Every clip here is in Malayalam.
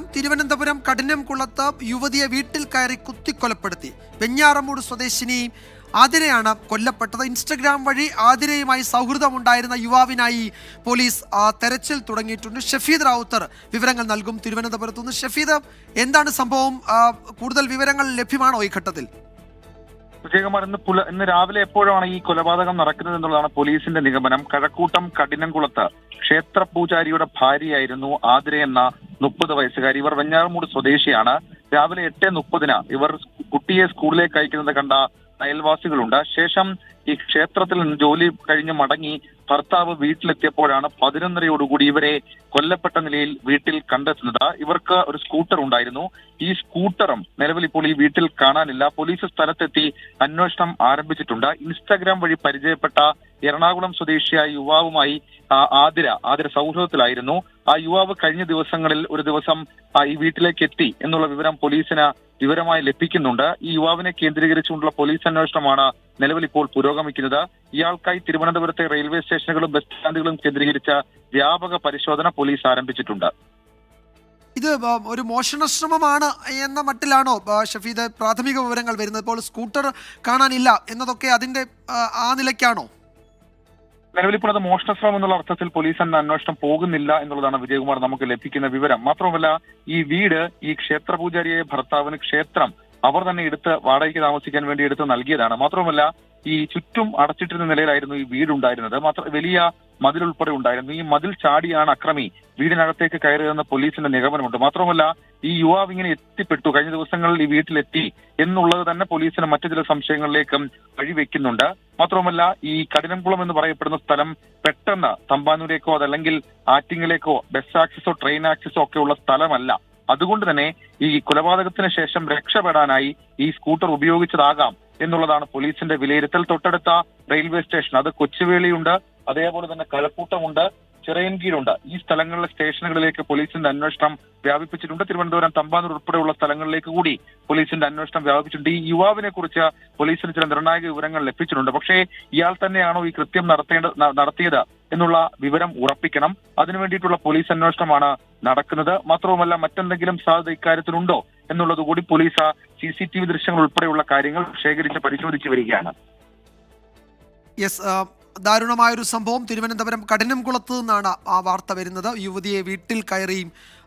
വിവരം തിരുവനന്തപുരം കഠിനംകുളത്ത് യുവതിയെ വീട്ടിൽ കയറി കുത്തിക്കൊലപ്പെടുത്തി. വെഞ്ഞാറമൂട് സ്വദേശിനി ആതിരയാണ് കൊല്ലപ്പെട്ടത്. ഇൻസ്റ്റഗ്രാം വഴി ആതിരയുമായി സൗഹൃദമുണ്ടായിരുന്ന യുവാവിനായി പോലീസ് തെരച്ചിൽ തുടങ്ങിയിട്ടുണ്ട്. ഷഫീദ് റാവുത്തർ വിവരങ്ങൾ നൽകും തിരുവനന്തപുരത്ത് നിന്ന്. ഷഫീദ് എന്താണ് സംഭവം? കൂടുതൽ വിവരങ്ങൾ ലഭ്യമാണോ ഈ ഘട്ടത്തിൽ? വിജയകുമാർ ഇന്ന് പുല ഇന്ന് രാവിലെ എപ്പോഴാണ് ഈ കൊലപാതകം നടക്കുന്നത് എന്നുള്ളതാണ് പോലീസിന്റെ നിഗമനം. കഴക്കൂട്ടം കഠിനംകുളത്ത് ക്ഷേത്ര പൂജാരിയുടെ ഭാര്യയായിരുന്നു ആതിര എന്ന മുപ്പത് വയസ്സുകാരി. ഇവർ വെഞ്ഞാറമൂട് സ്വദേശിയാണ്. രാവിലെ എട്ട് മുപ്പതിന് ഇവർ കുട്ടിയെ സ്കൂളിലേക്ക് അയക്കുന്നത് കണ്ട അയൽവാസികളുണ്ട്. ശേഷം ഈ ക്ഷേത്രത്തിൽ നിന്ന് ജോലി കഴിഞ്ഞ് മടങ്ങി ഭർത്താവ് വീട്ടിലെത്തിയപ്പോഴാണ് പതിനൊന്നരയോടുകൂടി ഇവരെ കൊല്ലപ്പെട്ട നിലയിൽ വീട്ടിൽ കണ്ടെത്തുന്നത്. ഇവർക്ക് ഒരു സ്കൂട്ടർ ഉണ്ടായിരുന്നു. ഈ സ്കൂട്ടറും നിലവിൽ ഇപ്പോൾ ഈ വീട്ടിൽ കാണാനില്ല. പോലീസ് സ്ഥലത്തെത്തി അന്വേഷണം ആരംഭിച്ചിട്ടുണ്ട്. ഇൻസ്റ്റാഗ്രാം വഴി പരിചയപ്പെട്ട എറണാകുളം സ്വദേശിയായ യുവാവുമായി ആതിര ആതിര സൗഹൃദത്തിലായിരുന്നു. ആ യുവാവ് കഴിഞ്ഞ ദിവസങ്ങളിൽ ഒരു ദിവസം ഈ വീട്ടിലേക്ക് എത്തി എന്നുള്ള വിവരം പോലീസിന് വിവരമായി ലഭിക്കുന്നുണ്ട്. ഈ യുവാവിനെ കേന്ദ്രീകരിച്ചുകൊണ്ടുള്ള പോലീസ് അന്വേഷണമാണ് നിലവിൽ ഇപ്പോൾ പുരോഗമിക്കുന്നത്. ഇയാൾക്കായി തിരുവനന്തപുരത്തെ റെയിൽവേ സ്റ്റേഷനുകളും ബസ് സ്റ്റാൻഡുകളും കേന്ദ്രീകരിച്ച വ്യാപക പരിശോധന പോലീസ് ആരംഭിച്ചിട്ടുണ്ട്. ഇത് ഒരു മോഷണ ശ്രമമാണ് എന്ന മട്ടിലാണോ ഷഫീദ്? പ്രാഥമിക വിവരങ്ങൾ വരുന്നത്. ഇപ്പോൾ സ്കൂട്ടർ കാണാനില്ല എന്നതൊക്കെ അതിന്റെ ആ നിലയ്ക്കാണോ? നിലവിൽ ഇപ്പോൾ അത് മോഷണശ്രമം എന്നുള്ള അർത്ഥത്തിൽ പോലീസ് എന്ന അന്വേഷണം പോകുന്നില്ല എന്നുള്ളതാണ് വിജയകുമാർ നമുക്ക് ലഭിക്കുന്ന വിവരം. മാത്രമല്ല ഈ വീട് ഈ ക്ഷേത്ര പൂജാരിയായ ഭർത്താവിന് ക്ഷേത്രം അവർ തന്നെ എടുത്ത് വാടകയ്ക്ക് താമസിക്കാൻ വേണ്ടി എടുത്ത് നൽകിയതാണ്. മാത്രമല്ല ഈ ചുറ്റും അടച്ചിട്ടിരുന്ന നിലയിലായിരുന്നു ഈ വീട് ഉണ്ടായിരുന്നത് മാത്രം വലിയ മതിൽ ഉൾപ്പെടെ ഉണ്ടായിരുന്നു. ഈ മതിൽ ചാടിയാണ് അക്രമി വീടിനകത്തേക്ക് കയറിയതെന്ന് പോലീസിന്റെ നിഗമനമുണ്ട്. മാത്രമല്ല ഈ യുവാവ് ഇങ്ങനെ എത്തിപ്പെട്ടു. കഴിഞ്ഞ ദിവസങ്ങളിൽ ഈ വീട്ടിലെത്തി എന്നുള്ളത് തന്നെ പോലീസിന് മറ്റു ചില സംശയങ്ങളിലേക്കും വഴിവെക്കുന്നുണ്ട്. മാത്രമല്ല ഈ കഠിനംകുളം എന്ന് പറയപ്പെടുന്ന സ്ഥലം പെട്ടെന്ന് തമ്പാനൂരേക്കോ അതല്ലെങ്കിൽ ആറ്റിങ്ങിലേക്കോ ബസ് ആക്സസോ ട്രെയിൻ ആക്സസോ ഒക്കെ ഉള്ള സ്ഥലമല്ല. അതുകൊണ്ട് തന്നെ ഈ കൊലപാതകത്തിന് ശേഷം രക്ഷപ്പെടാനായി ഈ സ്കൂട്ടർ ഉപയോഗിച്ചതാകാം എന്നുള്ളതാണ് പോലീസിന്റെ വിലയിരുത്തൽ. തൊട്ടടുത്ത റെയിൽവേ സ്റ്റേഷൻ അത് കൊച്ചുവേളിയുണ്ട്. അതേപോലെ തന്നെ കഴക്കൂട്ടമുണ്ട്. ചിറയൻകീഴുണ്ട് ഈ സ്ഥലങ്ങളിലെ സ്റ്റേഷനുകളിലേക്ക് പോലീസിന്റെ അന്വേഷണം വ്യാപിപ്പിച്ചിട്ടുണ്ട്. തിരുവനന്തപുരം തമ്പാനൂർ ഉൾപ്പെടെയുള്ള സ്ഥലങ്ങളിലേക്ക് കൂടി പോലീസിന്റെ അന്വേഷണം വ്യാപിച്ചിട്ടുണ്ട് ഈ യുവാവിനെ കുറിച്ച് പോലീസിന് ചില നിർണായക വിവരങ്ങൾ ലഭിച്ചിട്ടുണ്ട്. പക്ഷേ ഇയാൾ തന്നെയാണോ ഈ കൃത്യം നടത്തേണ്ട നടത്തിയത് എന്നുള്ള വിവരം ഉറപ്പിക്കണം. അതിനു വേണ്ടിയിട്ടുള്ള പോലീസ് അന്വേഷണമാണ് നടക്കുന്നത്. മാത്രവുമല്ല മറ്റെന്തെങ്കിലും സാധ്യത ഇക്കാര്യത്തിലുണ്ടോ എന്നുള്ളത് കൂടി police C C T V ദൃശ്യങ്ങൾ ഉൾപ്പെടെയുള്ള കാര്യങ്ങൾ ശേഖരിച്ച് പരിശോധിച്ചു വരികയാണ്. യെസ് ആ, ദാരുണമായൊരു സംഭവം തിരുവനന്തപുരം കഠിനംകുളത്ത് നിന്നാണ് ആ വാർത്ത വരുന്നത്. യുവതിയെ വീട്ടിൽ കയറി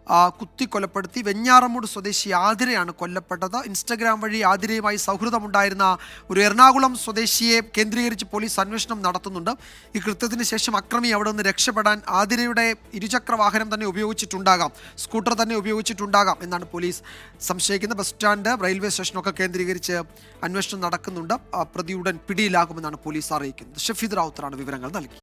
ആ, കുത്തിക്കൊലപ്പെടുത്തി വെഞ്ഞാറമൂട് സ്വദേശി ആതിരയാണ് കൊല്ലപ്പെട്ടത്. ഇൻസ്റ്റഗ്രാം വഴി ആതിരയുമായി സൗഹൃദമുണ്ടായിരുന്ന ഒരു എറണാകുളം സ്വദേശിയെ കേന്ദ്രീകരിച്ച് പോലീസ് അന്വേഷണം നടത്തുന്നുണ്ട്. ഈ കൃത്യത്തിന് ശേഷം അക്രമി അവിടെ നിന്ന് രക്ഷപ്പെടാൻ ആതിരയുടെ ഇരുചക്ര വാഹനം തന്നെ ഉപയോഗിച്ചിട്ടുണ്ടാകാം. സ്കൂട്ടർ തന്നെ ഉപയോഗിച്ചിട്ടുണ്ടാകാം എന്നാണ് പോലീസ് സംശയിക്കുന്നത്. ബസ് സ്റ്റാൻഡ് റെയിൽവേ സ്റ്റേഷനൊക്കെ കേന്ദ്രീകരിച്ച് അന്വേഷണം നടക്കുന്നുണ്ട്. പ്രതിയുടൻ പിടിയിലാകുമെന്നാണ് പോലീസ് അറിയിക്കുന്നത്. ഷഫീദ് റാവുത്തറാണ് വിവരങ്ങൾ നൽകി.